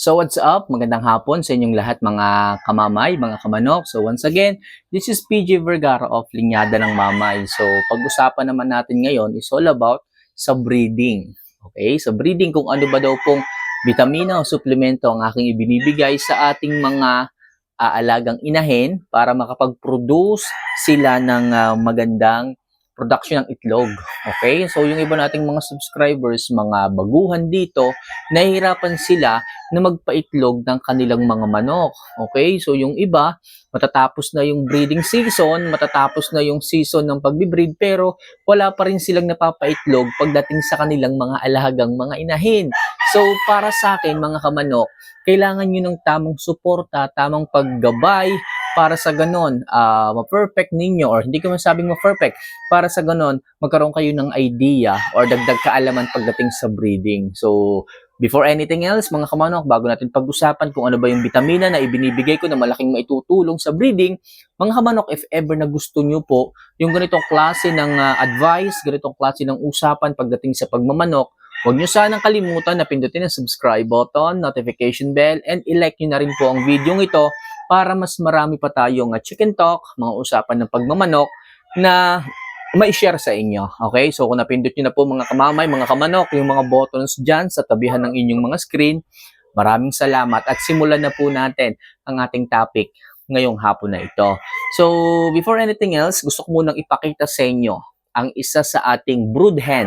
So what's up? Magandang hapon sa inyong lahat mga kamamay, mga kamanok. So once again, this is PJ Vergara of Linyada ng Mamay. So pag-usapan naman natin ngayon is all about sa breeding. Okay? Sa breeding kung ano ba daw pong vitamina o suplemento ang aking ibinibigay sa ating mga aalagang inahin para makapag-produce sila ng ah, magandang production ng itlog. Okay? So, yung iba nating mga subscribers, mga baguhan dito, nahihirapan sila na magpaitlog ng kanilang mga manok. Okay? So, yung iba, matatapos na yung breeding season, matatapos na yung season ng pagbibreed, pero wala pa rin silang napapaitlog pagdating sa kanilang mga alagang mga inahin. So, para sa akin, mga kamanok, kailangan nyo ng tamang suporta, tamang paggabay, para sa ganon, ah ma-perfect ninyo, or hindi ko masabing ma-perfect, para sa ganon, magkaroon kayo ng idea or dagdag kaalaman pagdating sa breeding. So, before anything else, mga kamanok, bago natin pag-usapan kung ano ba yung vitamina na ibinibigay ko na malaking maitutulong sa breeding, mga kamanok, if ever na gusto nyo po yung ganitong klase ng ah, advice, ganitong klase ng usapan pagdating sa pagmamanok, Huwag nyo sanang kalimutan na pindutin ang subscribe button, notification bell, and i-like nyo na rin po ang video ito para mas marami pa tayong uh, chicken talk, mga usapan ng pagmamanok na ma-share sa inyo. Okay? So kung napindot nyo na po mga kamamay, mga kamanok, yung mga buttons dyan sa tabihan ng inyong mga screen, maraming salamat at simulan na po natin ang ating topic ngayong hapon na ito. So before anything else, gusto ko munang ipakita sa inyo ang isa sa ating brood hen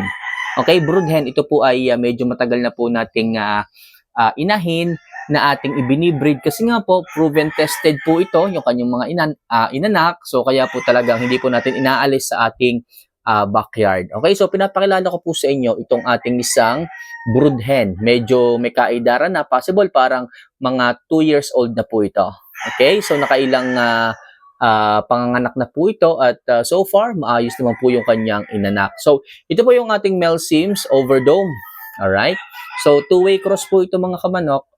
Okay, brood hen, ito po ay uh, medyo matagal na po nating uh, uh, inahin na ating ibinibreed kasi nga po proven tested po ito yung kanyang mga inan, uh, inanak so kaya po talagang hindi po natin inaalis sa ating uh, backyard. Okay, so pinapakilala ko po sa inyo itong ating isang brood hen. Medyo may kaidaran na possible parang mga 2 years old na po ito. Okay, so nakailang uh, uh, panganganak na po ito at uh, so far maayos naman po yung kanyang inanak. So ito po yung ating Mel Sims Overdome. Alright? So two-way cross po ito mga kamanok.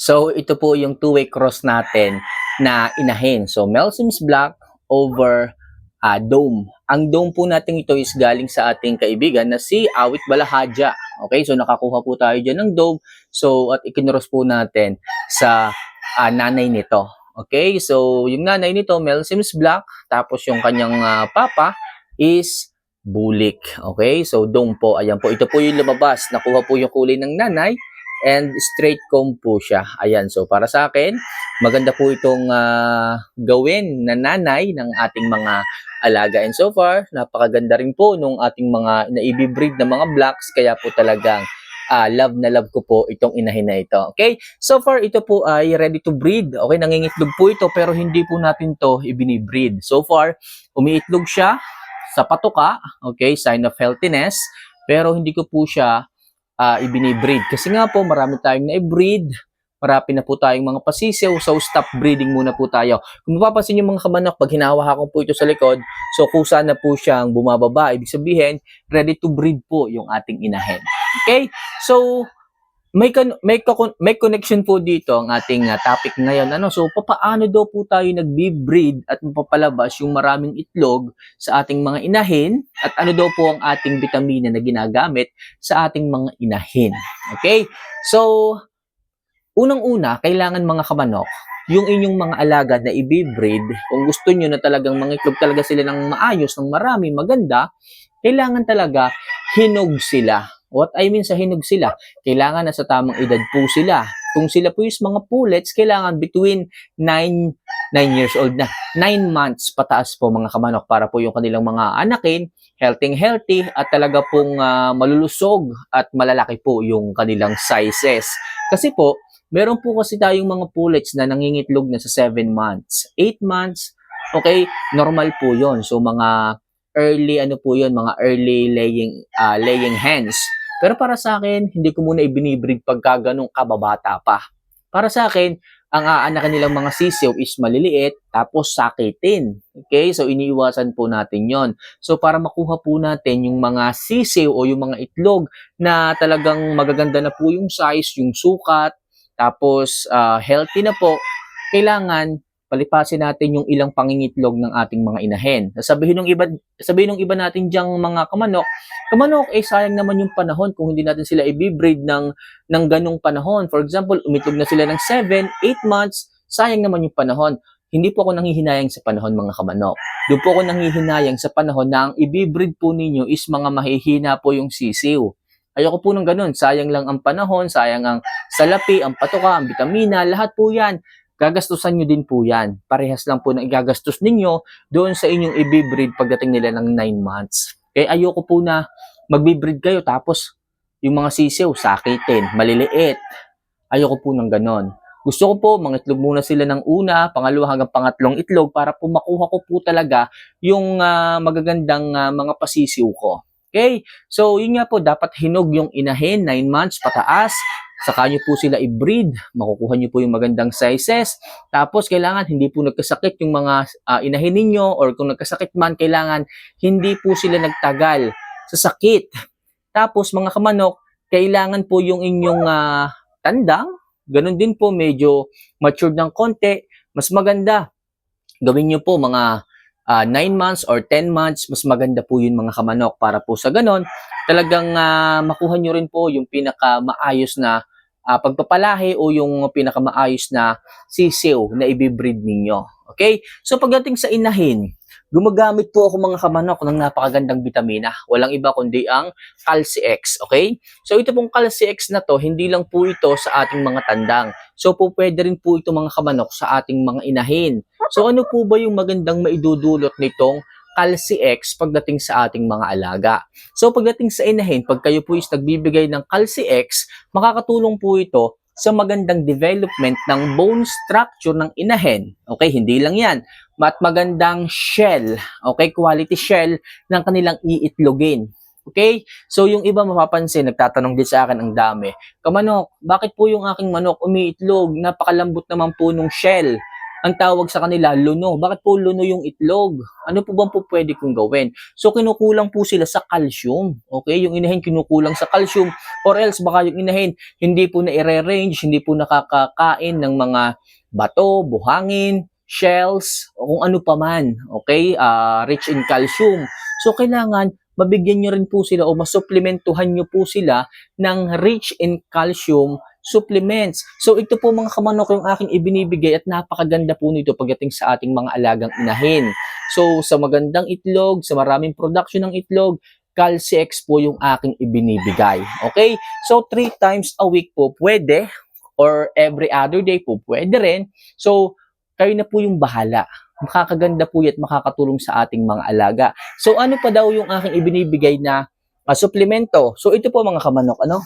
So ito po yung two-way cross natin na inahin. So Mel Sims Black over uh, Dome. Ang Dome po natin ito is galing sa ating kaibigan na si Awit Balahadja. Okay, so nakakuha po tayo dyan ng Dome. So at ikinuros po natin sa uh, nanay nito. Okay, so yung nanay nito, Mel Sims Black, tapos yung kanyang uh, papa is Bulik. Okay, so Dome po, ayan po. Ito po yung lumabas. Nakuha po yung kulay ng nanay and straight comb po siya. Ayan, so para sa akin, maganda po itong uh, gawin na nanay ng ating mga alaga. And so far, napakaganda rin po nung ating mga naibibreed na mga blacks, kaya po talagang uh, love na love ko po itong inahin na ito. Okay? So far, ito po ay ready to breed. Okay, nangingitlog po ito pero hindi po natin to ibinibreed. So far, umiitlog siya sa patuka, okay, sign of healthiness, pero hindi ko po siya uh, ibinibreed. Kasi nga po, marami tayong na-breed, marami na po tayong mga pasisiw, so stop breeding muna po tayo. Kung mapapansin yung mga kamanok, pag hinawakan po ito sa likod, so kusa na po siyang bumababa, ibig sabihin, ready to breed po yung ating inahin. Okay? So, may kan may may connection po dito ang ating uh, topic ngayon. Ano? So, papaano daw po tayo nagbi-breed at mapapalabas yung maraming itlog sa ating mga inahin at ano daw po ang ating vitamina na ginagamit sa ating mga inahin. Okay? So, unang-una, kailangan mga kamanok, yung inyong mga alaga na i-breed, kung gusto nyo na talagang mga itlog talaga sila ng maayos, ng marami, maganda, kailangan talaga hinog sila What I mean sa hinog sila, kailangan na sa tamang edad po sila. Kung sila po is mga pullets, kailangan between 9, 9 years old na. 9 months pataas po mga kamanok para po yung kanilang mga anakin, healthy healthy at talaga pong uh, malulusog at malalaki po yung kanilang sizes. Kasi po, meron po kasi tayong mga pullets na nangingitlog na sa 7 months. 8 months, okay, normal po yon So mga early ano po yon mga early laying uh, laying hens pero para sa akin, hindi ko muna ibinibreed pagka ganong kababata pa. Para sa akin, ang aanakan nilang mga sisiw is maliliit tapos sakitin. Okay? So iniiwasan po natin 'yon. So para makuha po natin yung mga sisiw o yung mga itlog na talagang magaganda na po yung size, yung sukat, tapos uh, healthy na po, kailangan palipasin natin yung ilang pangingitlog ng ating mga inahin. Sabihin ng iba, sabihin ng iba natin diyang mga kamanok, kamanok, eh sayang naman yung panahon kung hindi natin sila i-breed ng, ng ganong panahon. For example, umitlog na sila ng 7, 8 months, sayang naman yung panahon. Hindi po ako nanghihinayang sa panahon mga kamanok. Doon po ako nanghihinayang sa panahon na ang i-breed po ninyo is mga mahihina po yung sisiw. Ayoko po ng ganun. Sayang lang ang panahon, sayang ang salapi, ang patuka, ang vitamina, lahat po yan. Gagastusan nyo din po yan. Parehas lang po na igagastos ninyo doon sa inyong i-breed pagdating nila ng 9 months. Kaya ayoko po na magbe-breed kayo tapos yung mga sisiw, sakitin, maliliit. Ayoko po ng ganon. Gusto ko po, mangitlog muna sila ng una, pangalawa hanggang pangatlong itlog para po makuha ko po talaga yung ah, magagandang ah, mga pasisiw ko. Okay? So, yun nga po, dapat hinog yung inahin, 9 months pataas. Saka nyo po sila i-breed. Makukuha nyo po yung magandang sizes. Tapos, kailangan hindi po nagkasakit yung mga ah, inahin ninyo or kung nagkasakit man, kailangan hindi po sila nagtagal sa sakit. Tapos, mga kamanok, kailangan po yung inyong ah, tandang. Ganun din po, medyo matured ng konti. Mas maganda. Gawin nyo po mga 9 months or 10 months, mas maganda po yun mga kamanok para po sa ganon, talagang ah, makuha nyo rin po yung pinaka maayos na ah, pagpapalahi o yung pinaka maayos na sisiw na ibibreed ninyo. Okay? So pagdating sa inahin, gumagamit po ako mga kamanok ng napakagandang vitamina. Walang iba kundi ang Calci X. Okay? So ito pong Calci X na to, hindi lang po ito sa ating mga tandang. So po pwede rin po ito mga kamanok sa ating mga inahin. So ano po ba yung magandang maidudulot nitong Calci X pagdating sa ating mga alaga? So pagdating sa inahin, pag kayo po is nagbibigay ng Calci X, makakatulong po ito sa magandang development ng bone structure ng inahin. Okay, hindi lang yan. At magandang shell, okay, quality shell ng kanilang iitlogin. Okay? So, yung iba mapapansin, nagtatanong din sa akin ang dami. Kamanok, bakit po yung aking manok umiitlog? Napakalambot naman po nung shell. Ang tawag sa kanila, luno. Bakit po luno yung itlog? Ano po bang po pwede kong gawin? So, kinukulang po sila sa calcium. Okay? Yung inahin kinukulang sa calcium. Or else, baka yung inahin, hindi po na i-range, hindi po nakakakain ng mga bato, buhangin, shells, o kung ano pa man. Okay? Ah, rich in calcium. So, kailangan mabigyan nyo rin po sila o masupplementuhan nyo po sila ng rich in calcium supplements. So ito po mga kamanok yung aking ibinibigay at napakaganda po nito pagdating sa ating mga alagang inahin. So sa magandang itlog, sa maraming production ng itlog, Calci-X po yung aking ibinibigay. Okay? So three times a week po pwede or every other day po pwede rin. So kayo na po yung bahala makakaganda po at makakatulong sa ating mga alaga. So ano pa daw yung aking ibinibigay na uh, suplemento? So ito po mga kamanok, ano?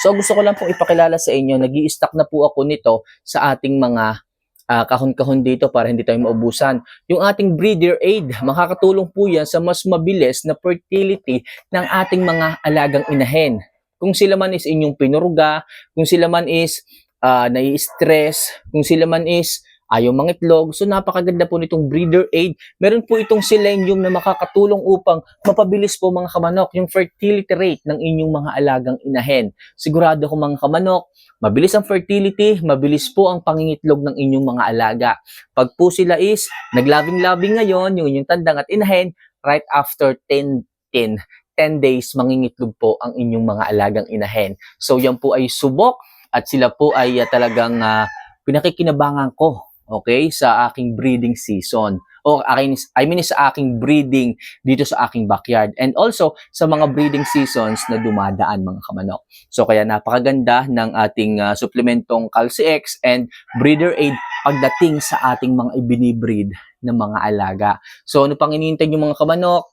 So gusto ko lang pong ipakilala sa inyo, nag stock na po ako nito sa ating mga ah, kahon-kahon dito para hindi tayo maubusan. Yung ating breeder aid, makakatulong po yan sa mas mabilis na fertility ng ating mga alagang inahin. Kung sila man is inyong pinuruga, kung sila man is ah, nai-stress, kung sila man is ayaw mangitlog. So napakaganda po nitong breeder aid. Meron po itong selenium na makakatulong upang mapabilis po mga kamanok yung fertility rate ng inyong mga alagang inahen. Sigurado ko mga kamanok, mabilis ang fertility, mabilis po ang pangingitlog ng inyong mga alaga. Pag po sila is naglabing-labing ngayon, yung inyong tandang at inahen, right after 10, 10, 10 days, mangingitlog po ang inyong mga alagang inahen. So yan po ay subok at sila po ay ah, talagang ah, pinakikinabangan ko okay, sa aking breeding season. O akin, I mean sa aking breeding dito sa aking backyard. And also sa mga breeding seasons na dumadaan mga kamanok. So kaya napakaganda ng ating uh, supplementong Calci X and Breeder Aid pagdating sa ating mga ibinibreed ng mga alaga. So ano pang inihintay nyo mga kamanok?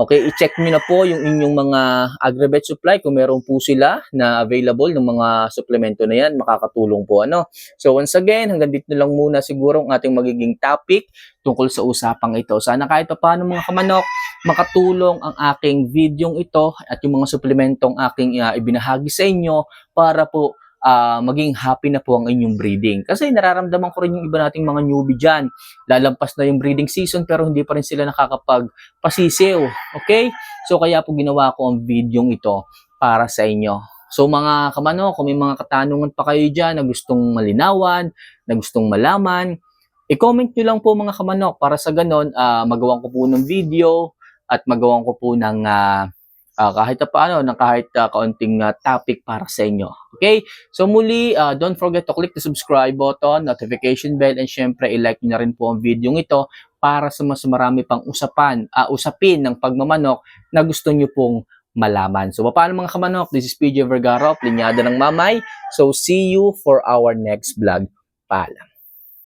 Okay, i-check nyo na po yung inyong mga Agribet supply kung meron po sila na available ng mga suplemento na yan, makakatulong po ano. So once again, hanggang dito lang muna siguro ang ating magiging topic tungkol sa usapang ito. Sana kahit pa paano mga kamanok, makatulong ang aking video ito at yung mga suplementong aking uh, ibinahagi sa inyo para po uh, maging happy na po ang inyong breeding. Kasi nararamdaman ko rin yung iba nating mga newbie dyan. Lalampas na yung breeding season pero hindi pa rin sila nakakapagpasisiw. Okay? So kaya po ginawa ko ang video ito para sa inyo. So mga kamano, kung may mga katanungan pa kayo dyan na gustong malinawan, na gustong malaman, I-comment nyo lang po mga kamanok para sa ganon, ah, magawan ko po ng video at magawan ko po ng ah, ah, kahit paano, ng kahit ah, kaunting ah, topic para sa inyo. Okay? So muli, ah, don't forget to click the subscribe button, notification bell, and syempre, i-like nyo na rin po ang video ito para sa mas marami pang usapan, ah, usapin ng pagmamanok na gusto nyo pong malaman. So, paano mga kamanok? This is PJ Vergara, Plinyada ng Mamay. So, see you for our next vlog. Paalam.